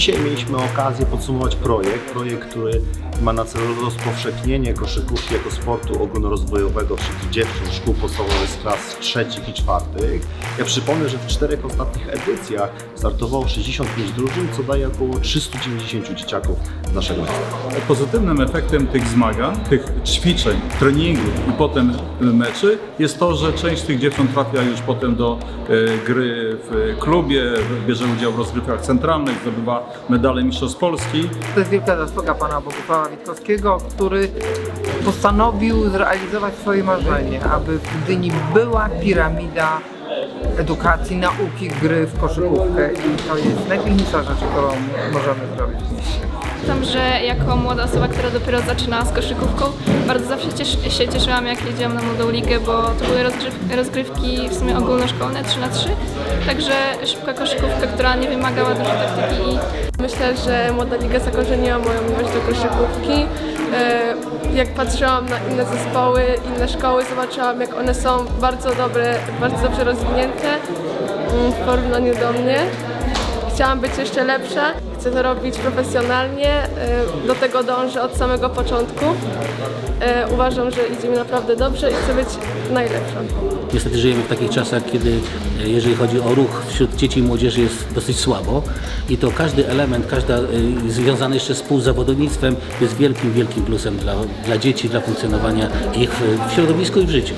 Dzisiaj mieliśmy okazję podsumować projekt, projekt, który ma na celu rozpowszechnienie koszykówki jako sportu ogólnorozwojowego wśród dziewczyn szkół podstawowych z klas trzecich i czwartych. Ja przypomnę, że w czterech ostatnich edycjach startowało 65 drużyn, co daje około 390 dzieciaków naszego miasta. Pozytywnym efektem tych zmagań, tych ćwiczeń, treningów i potem meczy jest to, że część tych dziewcząt trafia już potem do e, gry w klubie, bierze udział w rozgrywkach centralnych, zdobywa medale Mistrzostw Polski. To jest wielka zasługa pana Bogusława Witkowskiego, który postanowił zrealizować swoje marzenie, aby w Gdyni była piramida edukacji, nauki, gry w koszykówkę i to jest najpiękniejsza rzecz, którą możemy zrobić w mieście. Pamiętam, że jako młoda osoba, która dopiero zaczynała z koszykówką, bardzo zawsze ciesz- się cieszyłam, jak jeździłam na młodą ligę, bo to były rozgrywki w sumie ogólnoszkolne 3 na 3 także szybka koszykówka, która nie wymagała dużo taktyki i Myślę, że Młoda Liga zakorzeniła moją miłość do koszykówki. Jak patrzyłam na inne zespoły, inne szkoły, zobaczyłam jak one są bardzo dobre, bardzo dobrze rozwinięte mm, w porównaniu do mnie. Chciałam być jeszcze lepsza, chcę to robić profesjonalnie, e, do tego dążę od samego początku. E, Uważam, że idzie mi naprawdę dobrze i chcę być najlepsza. Niestety żyjemy w takich czasach, kiedy e, jeżeli chodzi o ruch wśród dzieci i młodzieży jest dosyć słabo i to każdy element, każda związany jeszcze z współzawodnictwem jest wielkim, wielkim plusem dla, dla dzieci, dla funkcjonowania ich w środowisku i w życiu.